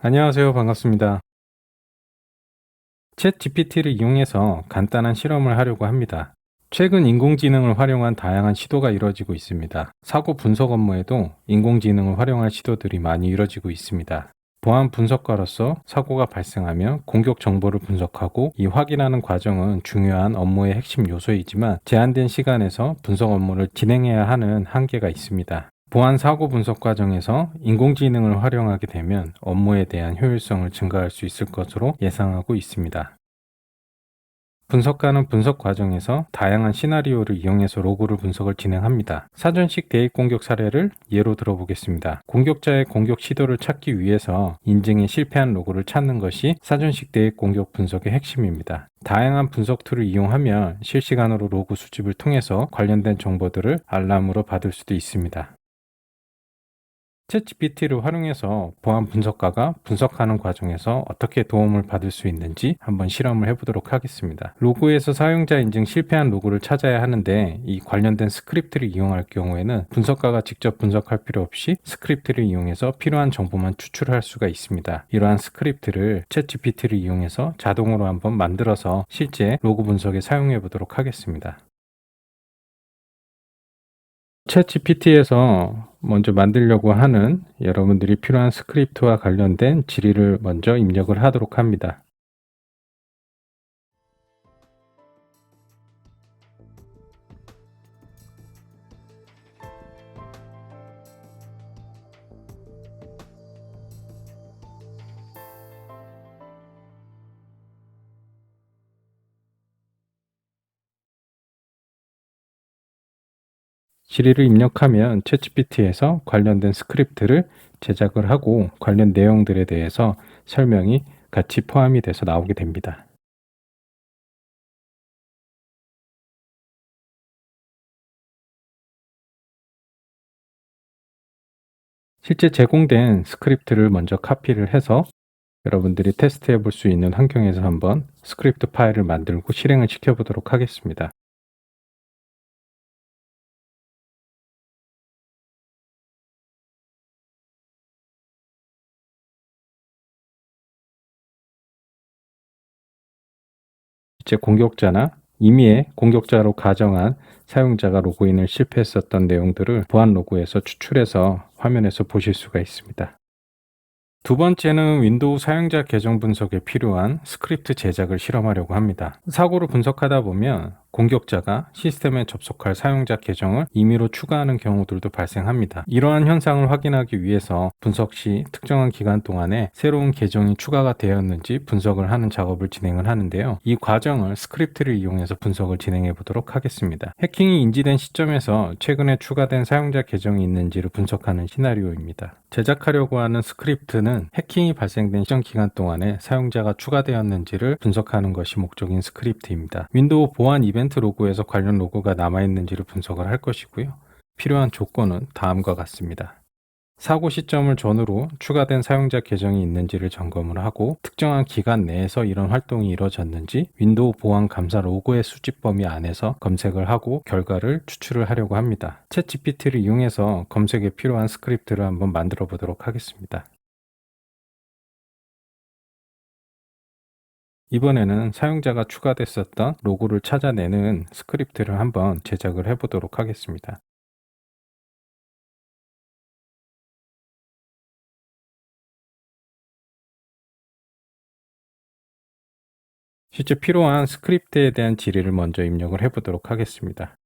안녕하세요. 반갑습니다. 챗 GPT를 이용해서 간단한 실험을 하려고 합니다. 최근 인공지능을 활용한 다양한 시도가 이뤄지고 있습니다. 사고 분석 업무에도 인공지능을 활용할 시도들이 많이 이뤄지고 있습니다. 보안 분석가로서 사고가 발생하면 공격 정보를 분석하고 이 확인하는 과정은 중요한 업무의 핵심 요소이지만 제한된 시간에서 분석 업무를 진행해야 하는 한계가 있습니다. 보안 사고 분석 과정에서 인공지능을 활용하게 되면 업무에 대한 효율성을 증가할 수 있을 것으로 예상하고 있습니다. 분석가는 분석 과정에서 다양한 시나리오를 이용해서 로그를 분석을 진행합니다. 사전식 대입 공격 사례를 예로 들어보겠습니다. 공격자의 공격 시도를 찾기 위해서 인증에 실패한 로그를 찾는 것이 사전식 대입 공격 분석의 핵심입니다. 다양한 분석 툴을 이용하면 실시간으로 로그 수집을 통해서 관련된 정보들을 알람으로 받을 수도 있습니다. 챗GPT를 활용해서 보안 분석가가 분석하는 과정에서 어떻게 도움을 받을 수 있는지 한번 실험을 해보도록 하겠습니다. 로그에서 사용자 인증 실패한 로그를 찾아야 하는데 이 관련된 스크립트를 이용할 경우에는 분석가가 직접 분석할 필요 없이 스크립트를 이용해서 필요한 정보만 추출할 수가 있습니다. 이러한 스크립트를 챗GPT를 이용해서 자동으로 한번 만들어서 실제 로그 분석에 사용해 보도록 하겠습니다. 챗 GPT에서 먼저 만들려고 하는 여러분들이 필요한 스크립트와 관련된 질의를 먼저 입력을 하도록 합니다. 질의를 입력하면 챗GPT에서 관련된 스크립트를 제작을 하고 관련 내용들에 대해서 설명이 같이 포함이 돼서 나오게 됩니다. 실제 제공된 스크립트를 먼저 카피를 해서 여러분들이 테스트해 볼 수 있는 환경에서 한번 스크립트 파일을 만들고 실행을 시켜 보도록 하겠습니다. 실제 공격자나 임의의 공격자로 가정한 사용자가 로그인을 실패했었던 내용들을 보안 로그에서 추출해서 화면에서 보실 수가 있습니다. 두 번째는 윈도우 사용자 계정 분석에 필요한 스크립트 제작을 실험하려고 합니다. 사고를 분석하다 보면 공격자가 시스템에 접속할 사용자 계정을 임의로 추가하는 경우들도 발생합니다. 이러한 현상을 확인하기 위해서 분석 시 특정한 기간 동안에 새로운 계정이 추가가 되었는지 분석을 하는 작업을 진행을 하는데요. 이 과정을 스크립트를 이용해서 분석을 진행해 보도록 하겠습니다. 해킹이 인지된 시점에서 최근에 추가된 사용자 계정이 있는지를 분석하는 시나리오입니다. 제작하려고 하는 스크립트는 해킹이 발생된 시정 기간 동안에 사용자가 추가되었는지를 분석하는 것이 목적인 스크립트입니다. 윈도우 보안 이벤트 이벤트 로고에서 관련 로고가 남아있는지를 분석을 할 것이고요. 필요한 조건은 다음과 같습니다. 사고 시점을 전후로 추가된 사용자 계정이 있는지를 점검을 하고 특정한 기간 내에서 이런 활동이 이루어졌는지 윈도우 보안 감사 로고의 수집 범위 안에서 검색을 하고 결과를 추출을 하려고 합니다. 챗 GPT를 이용해서 검색에 필요한 스크립트를 한번 만들어 보도록 하겠습니다. 이번에는 사용자가 추가됐었던 로고를 찾아내는 스크립트를 한번 제작을 해보도록 하겠습니다. 실제 필요한 스크립트에 대한 질의를 먼저 입력을 해보도록 하겠습니다.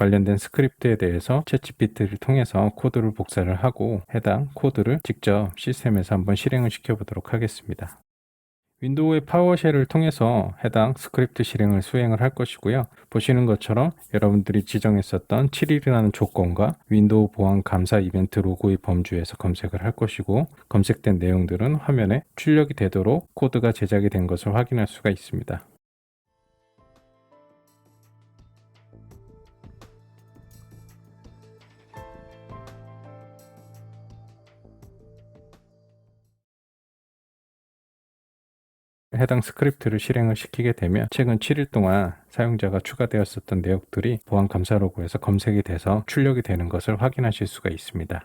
관련된 스크립트에 대해서 챗GPT를 통해서 코드를 복사를 하고 해당 코드를 직접 시스템에서 한번 실행을 시켜 보도록 하겠습니다. 윈도우의 파워쉘을 통해서 해당 스크립트 실행을 수행을 할 것이고요. 보시는 것처럼 여러분들이 지정했었던 7일이라는 조건과 윈도우 보안 감사 이벤트 로고의 범주에서 검색을 할 것이고 검색된 내용들은 화면에 출력이 되도록 코드가 제작이 된 것을 확인할 수가 있습니다. 해당 스크립트를 실행을 시키게 되면 최근 7일 동안 사용자가 추가되었었던 내역들이 보안 감사 로그에서 검색이 돼서 출력이 되는 것을 확인하실 수가 있습니다.